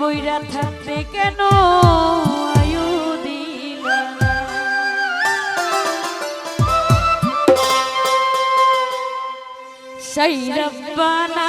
বইরা থাকতে কেন আয়ু দিলা না? রব্বানা